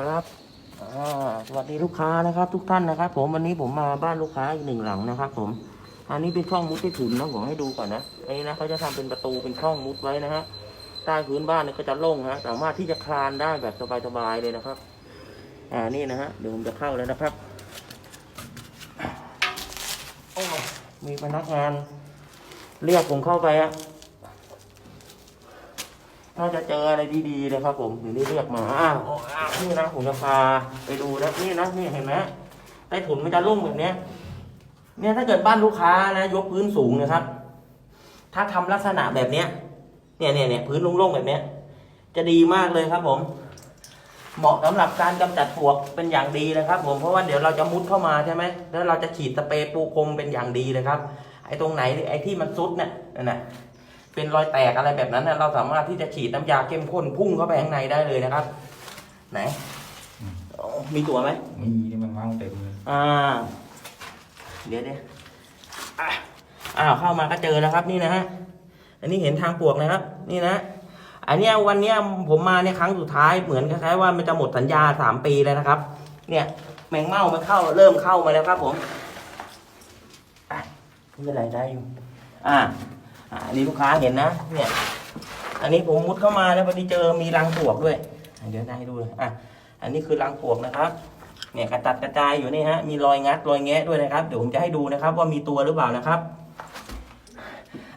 ครับสวัสดีลูกค้านะครับ ทุกท่านนะครับ ผมวันนี้ผมมาบ้านลูกค้าอีกหนึ่งหลังนะครับ ผม อันนี้เป็นช่องมุดใต้ถุนนะผมให้ดูก่อนนะอันนี้นะเขาจะทำเป็นประตูเป็นช่องมุดไว้นะฮะใต้พื้นบ้านเนี่ยก็จะโล่งฮะสามารถที่จะคลานได้แบบสบายๆเลยนะครับ อ่านี่นะฮะเดี๋ยวผมจะเข้าแล้วนะครับโอ้มีพนักงาน เรียกผมเข้าไปอะ น่าจะเจออะไรดีๆเลยครับ ผมถึงได้เรียกมาอ้าวอ้าวนี่นะผมจะพาไปดูนะนี่นะนี่เห็นไหมใต้ถุนมันจะโล่งแบบเนี้ย เนี่ยถ้าเกิดบ้านลูกค้านะยกพื้นสูงนะครับ ถ้าทำลักษณะแบบเนี้ย เนี่ยเนี่ยเนี่ยพื้นโล่งๆแบบเนี้ย จะดีมากเลยครับ ผม เหมาะสำหรับการกำจัดปวกเป็นอย่างดีเลยครับ ผมเพราะว่าเดี๋ยวเราจะมุดเข้ามาใช่ไหมแล้วเราจะฉีดสเปรย์ปูพรมเป็นอย่างดีเลยครับ ไอ้ตรงไหนไอ้ที่มันซุดเนี่ยนั่นน่ะ เป็นรอยแตกอะไรแบบนั้นน่ะเราสามารถที่จะฉีดน้ำยาเข้มข้นพุ่งเข้าไปข้างในได้เลยนะครับ ไหนอ๋อมีตัวไหมมีนี่มันว่างเต็มเลยอ่า เดี๋ยวเดี๋ยวอะอ้าวเข้ามาก็เจอแล้วครับนี่นะฮะอันนี้เห็นทางปลวกนะครับ นี่นะอันเนี้ยวันเนี้ยผมมาเนี่ยครั้งสุดท้ายเหมือนคล้ายๆว่ามันจะหมดสัญญาสามปีแล้วนะครับ เนี่ย แมงเม่ามันเข้า เริ่มเข้ามาแล้วครับผมอะไม่เป็นไรได้อยู่ อ่า อ่าอันนี้ลูกค้าเห็นนะเนี่ยอันนี้ผมมุดเข้ามาแล้วพอดีเจอมีรังปลวกด้วยเดี๋ยวได้ดูเลยอะอันนี้คือรังปลวกนะครับเนี่ยกระจัดกระจายอยู่นี่ฮะมีรอยงัดรอยแงะด้วยนะครับเดี๋ยวผมจะให้ดูนะครับ ว่ามีตัวหรือเปล่านะครับ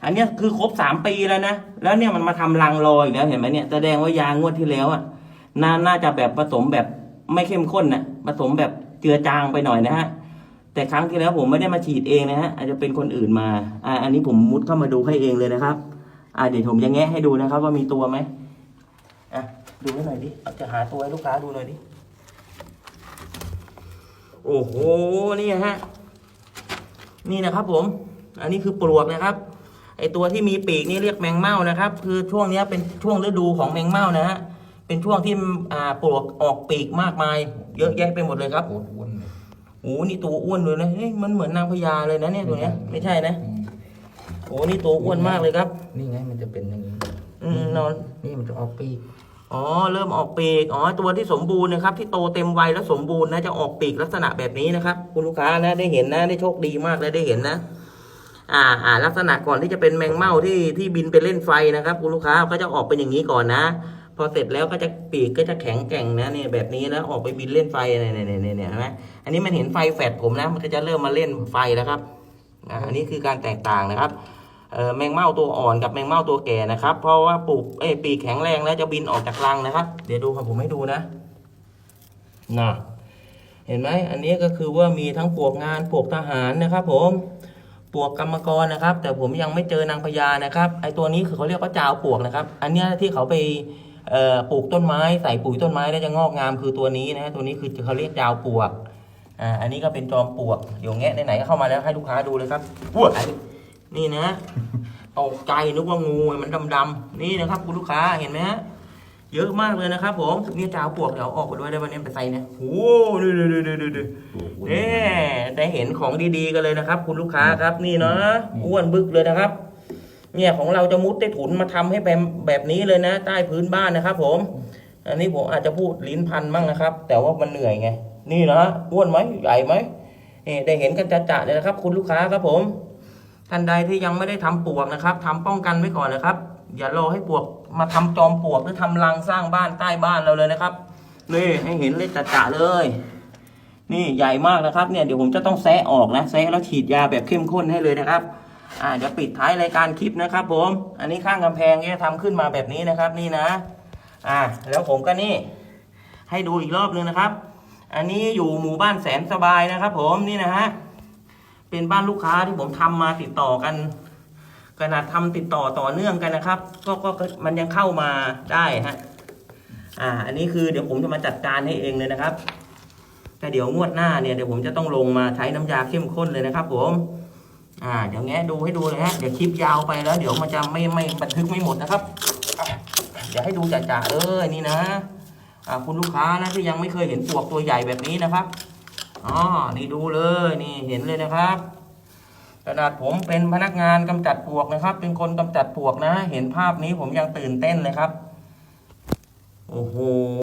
อันเนี้ยคือครบสามปีแล้วนะแล้วเนี่ยมันมาทำรังรอยแล้วเห็นไหมเนี่ยแสดงว่ายางงวดที่แล้วอะน่าน่าจะแบบผสมแบบไม่เข้มข้นนะผสมแบบเจือจางไปหน่อยนะฮะ แต่ครั้งที่แล้วผมไม่ได้มาฉีดเองนะฮะอาจจะเป็นคนอื่นมาอ่าอันนี้ผมมุดเข้ามาดูให้เองเลยนะครับ อ่าเดี๋ยวผมจะแงะให้ดูนะครับ ว่ามีตัวไหมอะดูให้หน่อยดิเอาจะหาตัวให้ลูกค้าดูหน่อยดิโอ้โหนี่ฮะนี่นะครับผม อันนี้คือปลวกนะครับไอตัวที่มีปีกนี่เรียกแมงเม่านะครับ คือช่วงนี้เป็นช่วงฤดูของแมงเม่านะฮะเป็นช่วงที่อ่าปลวกออกปีกมากมาย เยอะแยะไปหมดเลยครับโอ้วน โอ้โหนี่ตัวอ้วนเลยนะเฮ้ยมันเหมือนนางพญาเลยนะเนี่ยตัวเนี้ยไม่ใช่นะอืมโอ้นี่ตัวอ้วนมากเลยครับ นี่ไงมันจะเป็นอย่างนี้อืมนอน นี่มันจะออกปีกอ๋อเริ่มออกปีกอ๋อตัวที่สมบูรณ์นะครับที่โตเต็มวัยแล้วสมบูรณ์นะจะออกปีกลักษณะแบบนี้นะครับ คุณลูกค้านะได้เห็นนะได้โชคดีมากเลยได้เห็นนะ อ่าอ่าลักษณะก่อนที่จะเป็นแมงเม่าที่ที่บินไปเล่นไฟนะครับ คุณลูกค้าก็จะออกเป็นอย่างนี้ก่อนนะ พอเสร็จแล้วก็จะปีกก็จะแข็งแกร่งนะเนี่ยแบบนี้นะออกไปบินเล่นไฟเนี่ยเนี่ยเนี่ยเนี่ยนไหมอันนี้มันเห็นไฟแฟดผมนะ มันก็จะเริ่มมาเล่นไฟแล้วครับอ่าอันนี้คือการแตกต่างนะครับแมงเม่าตัวอ่อนกับแมงเม่าตัวแก่นะครับ เพราะว่าปลูกเอ้ปีกแข็งแรงแล้วจะบินออกจากรังนะครับ เดี๋ยวดูครับผมให้ดูนะน่ะเห็นไหมอันนี้ก็คือว่ามีทั้งปลวกงานปลวกทหารนะครับผมปลวกกรรมกรนะครับ แต่ผมยังไม่เจอนางพญานะครับไอตัวนี้คือเขาเรียกว่าจาวปลวกนะครับ อันเนี้ยที่เขาไป ปลูกต้นไม้ใส่ปุ๋ยต้นไม้แล้วจะงอกงามคือตัวนี้นะตัวนี้คือเขาเรียกจาวปลวกอ่าอันนี้ก็เป็นจอมปลวกเดี๋ยวแงะไหนๆก็เข้ามาแล้วให้ลูกค้าดูเลยครับว้ายนี่นะตกใจนึกว่างูมันดำๆนี่นะครับ คุณลูกค้าเห็นไหมฮะเยอะมากเลยนะครับผมนี่จาวปลวกเดี๋ยวเอาออกไปด้วยได้วันนี้ไปใส่เนี่ยโอ้ดูดูดูดูดูดูตัวอ้วนนี่ได้เห็นของดีๆกันเลยนะครับ คุณลูกค้าครับนี่เนาะอ้วนบึกเลยนะครับ เนี่ยของเราจะมุดใต้ถุนมาทำให้แบบแบบนี้เลยนะ ใต้พื้นบ้านนะครับ ผม อันนี้ผมอาจจะพูดลิ้นพันบ้างนะครับ แต่ว่ามันเหนื่อยไง นี่นะอ้วนไหมใหญ่ไหมนี่ได้เห็นกันจะๆเลยนะครับ คุณลูกค้าครับผม ท่านใดที่ยังไม่ได้ทำปลวกนะครับทำป้องกันไว้ก่อนนะครับ อย่ารอให้ปลวกมาทำจอมปลวกหรือทำรังสร้างบ้านใต้บ้านเราเลยนะครับนี่ให้เห็นเลยจะๆเลย นี่ใหญ่มากนะครับ เนี่ยเดี๋ยวผมจะต้องแซะออกนะแซะแล้วฉีดยาแบบเข้มข้นให้เลยนะครับ อ่าเดี๋ยวปิดท้ายรายการคลิปนะครับ ผม อันนี้ข้างกำแพงเนี่ยทำขึ้นมาแบบนี้นะครับ นี่นะ อ่า แล้วผมก็นี่ ให้ดูอีกรอบนึงนะครับ อันนี้อยู่หมู่บ้านแสนสบายนะครับ ผมนี่นะฮะเป็นบ้านลูกค้าที่ผมทำมาติดต่อกันขนาดทำติดต่อต่อเนื่องกันนะครับ ก็ก็มันยังเข้ามาได้ฮะอ่า อันนี้คือเดี๋ยวผมจะมาจัดการให้เองเลยนะครับแต่เดี๋ยวงวดหน้าเนี่ยเดี๋ยวผมจะต้องลงมาใช้น้ำยาเข้มข้นเลยนะครับ ผม อ่าเดี๋ยวแงะดูให้ดูเลยฮะเดี๋ยวคลิปยาวไปแล้ว เดี๋ยวมันจะไม่ไม่บันทึกไม่หมดนะครับเดี๋ยวให้ดูจ่าๆเออนี่นะอ่าคุณลูกค้านะที่ยังไม่เคยเห็นปวกตัวใหญ่แบบนี้นะครับอ๋อนี่ดูเลยนี่เห็นเลยนะครับขนาดผมเป็นพนักงานกำจัดปลวกนะครับ เป็นคนกำจัดปลวกนะ เห็นภาพนี้ผมยังตื่นเต้นเลยครับ โอ้โห